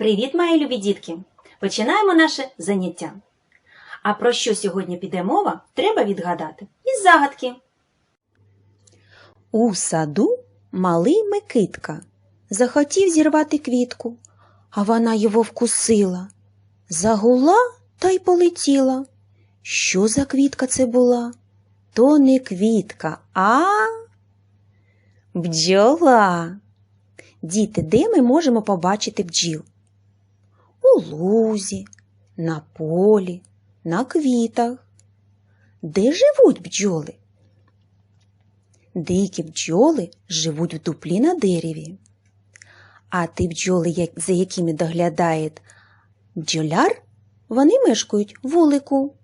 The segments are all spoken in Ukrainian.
Привіт, мої любі дітки! Починаємо наше заняття. А про що сьогодні піде мова, треба відгадати із загадки. У саду малий Микитка захотів зірвати квітку, а вона його вкусила. Загула та й полетіла. Що за квітка це була? То не квітка, а бджола. Діти, де ми можемо побачити бджіл? У лузі, на полі, на квітах. Де живуть бджоли? Дикі бджоли живуть в дуплі на дереві. А ті бджоли, за якими доглядає бджоляр, вони мешкають вулику.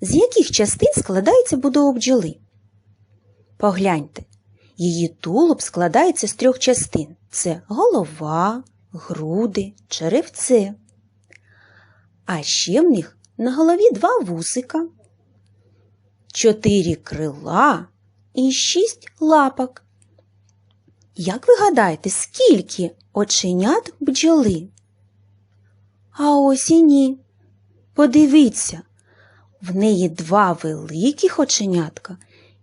З яких частин складається будова бджоли? Погляньте, її тулуб складається з трьох частин: це голова, груди, черевце. А ще в них на голові два вусика, чотири крила і шість лапок. Як ви гадаєте, скільки оченят бджоли? А ось і ні. Подивіться, в неї два великих оченятка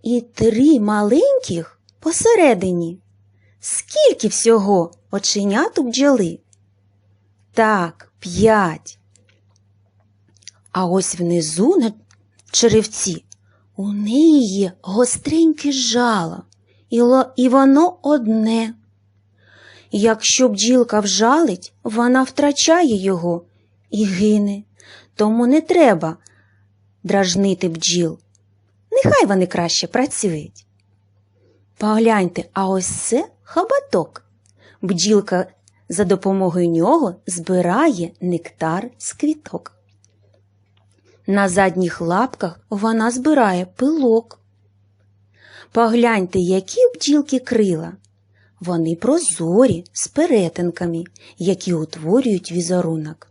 і три маленьких посередині. Скільки всього оченят у бджоли? Так, п'ять. А ось внизу на черевці у неї є гостреньке жало, і, воно одне. Якщо бджілка вжалить, вона втрачає його і гине, тому не треба дражнити бджіл. Нехай вони краще працюють. Погляньте, а ось це хабаток. Бджілка за допомогою нього збирає нектар з квіток. На задніх лапках вона збирає пилок. Погляньте, які бджілки крила. Вони прозорі з перетинками, які утворюють візерунок.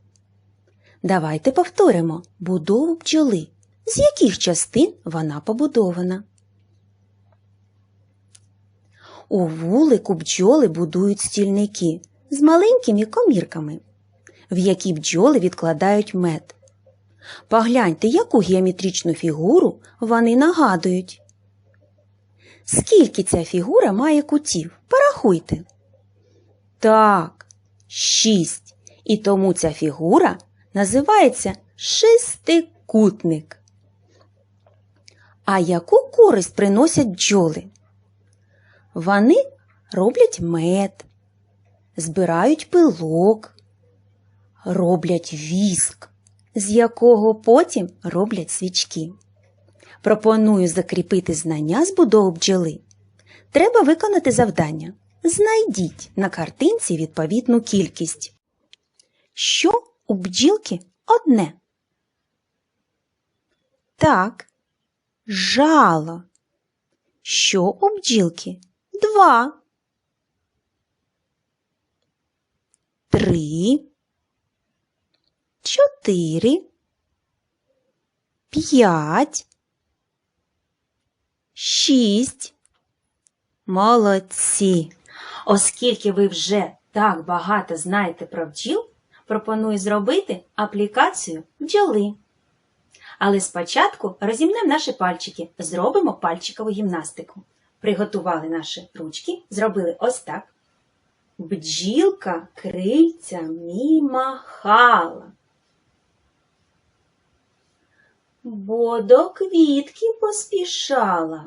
Давайте повторимо будову бджоли. З яких частин вона побудована? У вулику бджоли будують стільники з маленькими комірками, в які бджоли відкладають мед. Погляньте, яку геометричну фігуру вони нагадують. Скільки ця фігура має кутів? Порахуйте. Так, шість. І тому ця фігура називається шестикутник. А яку користь приносять бджоли? Вони роблять мед, збирають пилок, роблять віск, з якого потім роблять свічки. Пропоную закріпити знання з будови бджоли. Треба виконати завдання. Знайдіть на картинці відповідну кількість. Що у бджілки одне? Так, жало. Що у бджілки? Два. Три. Чотири. П'ять. Шість. Молодці. Оскільки ви вже так багато знаєте про бджіл, пропоную зробити аплікацію бджоли. Але спочатку розімнемо наші пальчики, зробимо пальчикову гімнастику. Приготували наші ручки, зробили ось так. Бджілка крильцями махала. Бо до квітки поспішала.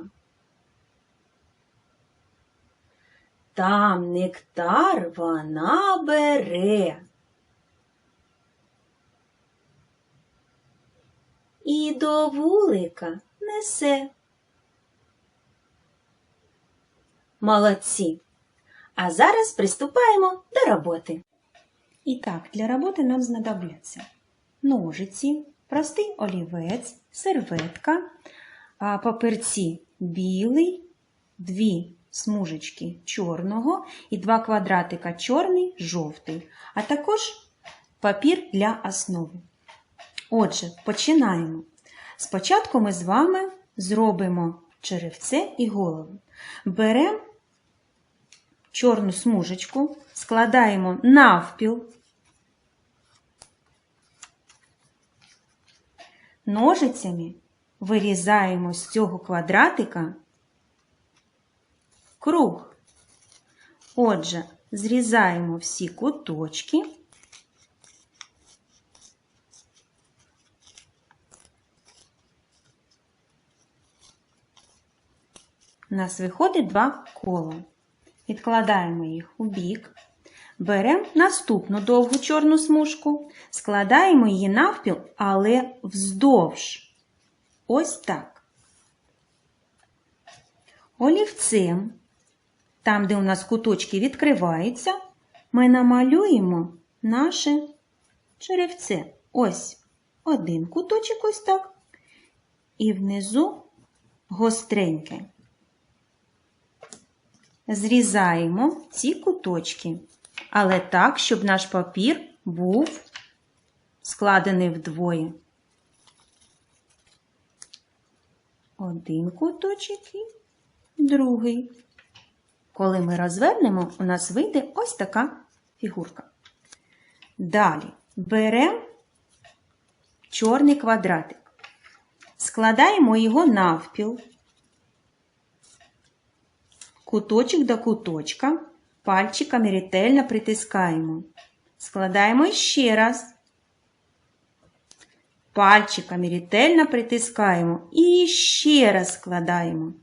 Там нектар вона бере. І до вулика несе. Молодці. А зараз приступаємо до роботи. І так, для роботи нам знадобляться ножиці, простий олівець, серветка, а, папірці білий, дві смужечки чорного і два квадратика чорний, жовтий, а також папір для основи. Отже, починаємо. Спочатку ми з вами зробимо черевце і голову. Беремо чорну смужечку, складаємо навпіл. Ножицями вирізаємо з цього квадратика круг. Отже, зрізаємо всі куточки. У нас виходить два кола. Відкладаємо їх у бік. Беремо наступну довгу чорну смужку, складаємо її навпіл, але вздовж. Ось так. Олівцем, там, де у нас куточки відкриваються, ми намалюємо наше черевце. Ось один куточок ось так. І внизу гостреньке. Зрізаємо ці куточки, але так, щоб наш папір був складений вдвоє. Один куточок і другий. Коли ми розвернемо, у нас вийде ось така фігурка. Далі беремо чорний квадратик, складаємо його навпіл, куточок до куточка, пальчиками ретельно притискаємо. Складаємо ще раз. Пальчиками ретельно притискаємо і ще раз складаємо.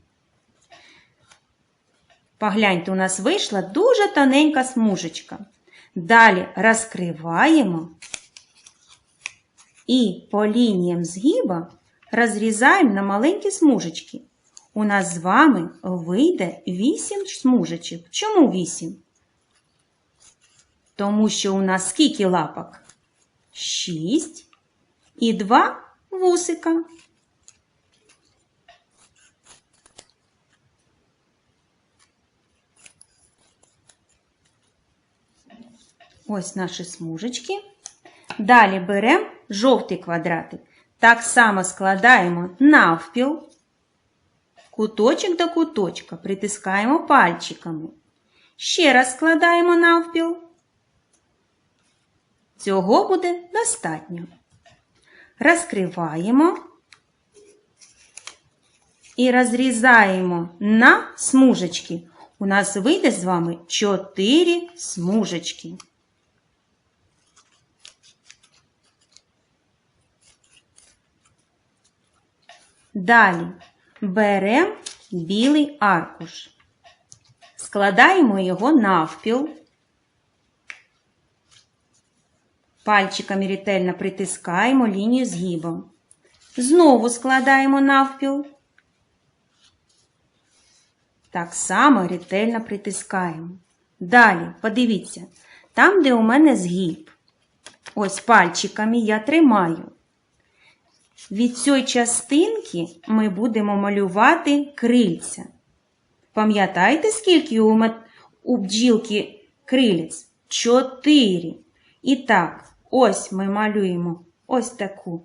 Погляньте, у нас вийшла дуже тоненька смужечка. Далі розкриваємо і по лініям згиба розрізаємо на маленькі смужечки. У нас з вами вийде 8 смужечок. Чому 8? Тому що у нас скільки лапок? 6 і 2 вусика. Ось наші смужечки. Далі беремо жовтий квадратик. Так само складаємо навпіл, куточок до куточка, притискаємо пальчиками. Ще раз складаємо навпіл. Цього буде достатньо. Розкриваємо і розрізаємо на смужечки. У нас вийде з вами 4 смужечки. Далі беремо білий аркуш, складаємо його навпіл, пальчиками ретельно притискаємо лінію згибом. Знову складаємо навпіл. Так само ретельно притискаємо. Далі, подивіться, там, де у мене згиб, ось пальчиками я тримаю. Від цієї частинки ми будемо малювати крильця. Пам'ятаєте, скільки у, мет... у бджілки крилець? Чотири. І так, ось ми малюємо ось таку.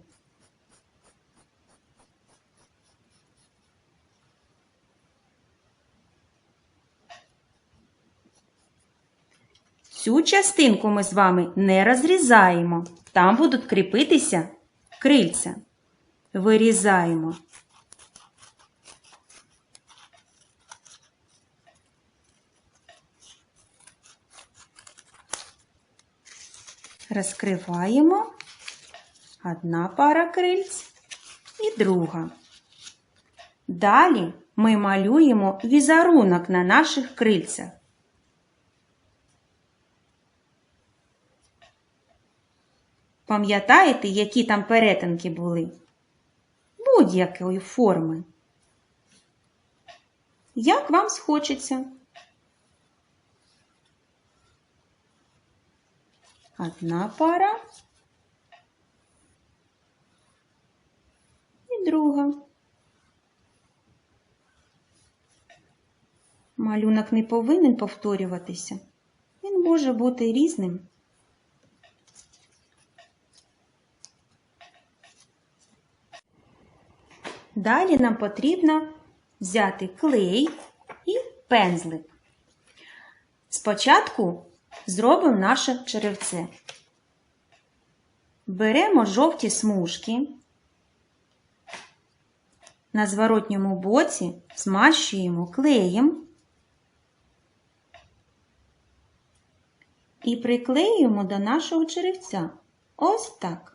Цю частинку ми з вами не розрізаємо. Там будуть кріпитися крильця вирізаємо. Розкриваємо одна пара крильць і друга. Далі ми малюємо візерунок на наших крильцях. Пам'ятаєте, які там перетинки були? Будь-якої форми. Як вам схочеться? Одна пара і друга. Малюнок не повинен повторюватися. Він може бути різним. Далі нам потрібно взяти клей і пензлик. Спочатку зробимо наше черевце. Беремо жовті смужки. На зворотньому боці змащуємо клеєм і приклеюємо до нашого черевця. Ось так.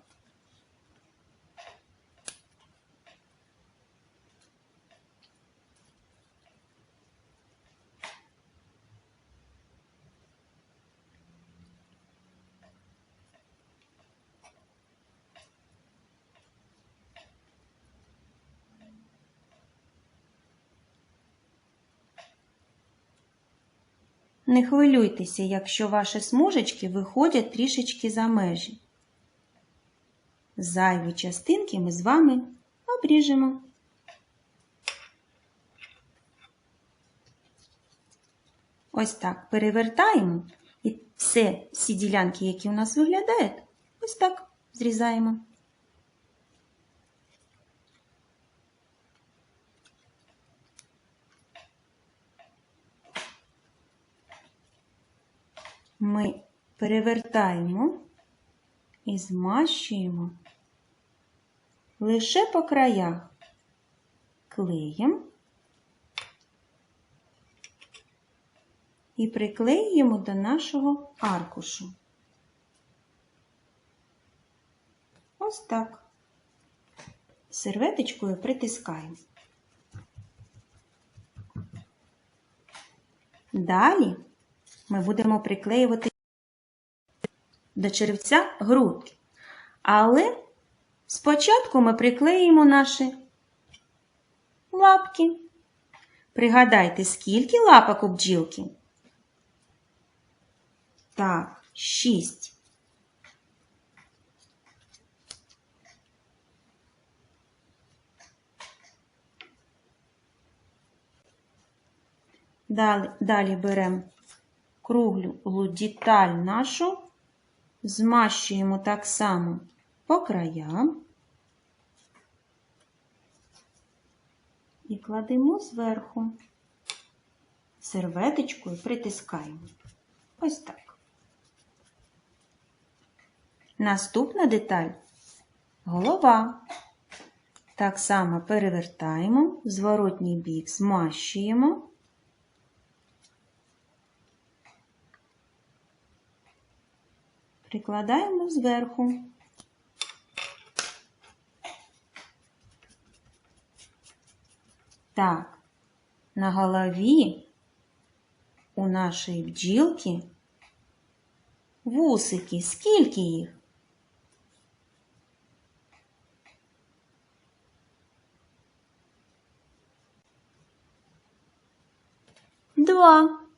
Не хвилюйтеся, якщо ваші смужечки виходять трішечки за межі. Зайві частинки ми з вами обріжемо. Ось так перевертаємо і все, всі ділянки, які у нас виглядають, ось так зрізаємо. Ми перевертаємо і змащуємо лише по краях клеєм і приклеюємо до нашого аркушу. Ось так. Серветочкою притискаємо. Далі ми будемо приклеювати до черевця грудки. Але спочатку ми приклеїмо наші лапки. Пригадайте, скільки лапок у бджілки? Так, шість. Далі, далі беремо круглу деталь нашу, змащуємо так само по краям і кладемо зверху. Серветочкою притискаємо. Ось так. Наступна деталь голова. Так само перевертаємо, зворотній бік змащуємо. Прикладаємо зверху. Так, на голові у нашої бджілки вусики. Скільки їх? Два.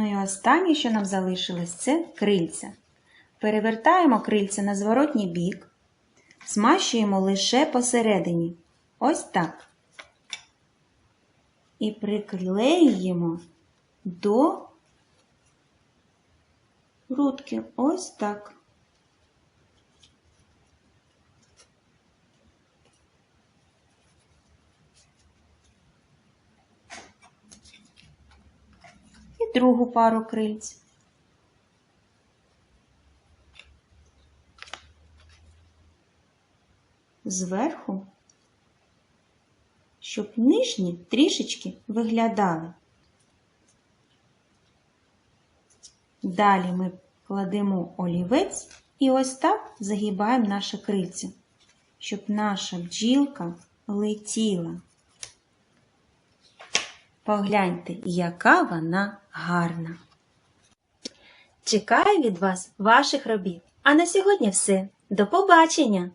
Ну і останнє, що нам залишилось, це крильця. Перевертаємо крильця на зворотній бік, змащуємо лише посередині. Ось так. І приклеюємо до грудки. Ось так. Другу пару крильць. Зверху, щоб нижні трішечки виглядали. Далі ми кладемо олівець і ось так загибаємо наше крильце, щоб наша бджілка летіла. Погляньте, яка вона гарна. Чекаю від вас ваших робіт. А на сьогодні все. До побачення!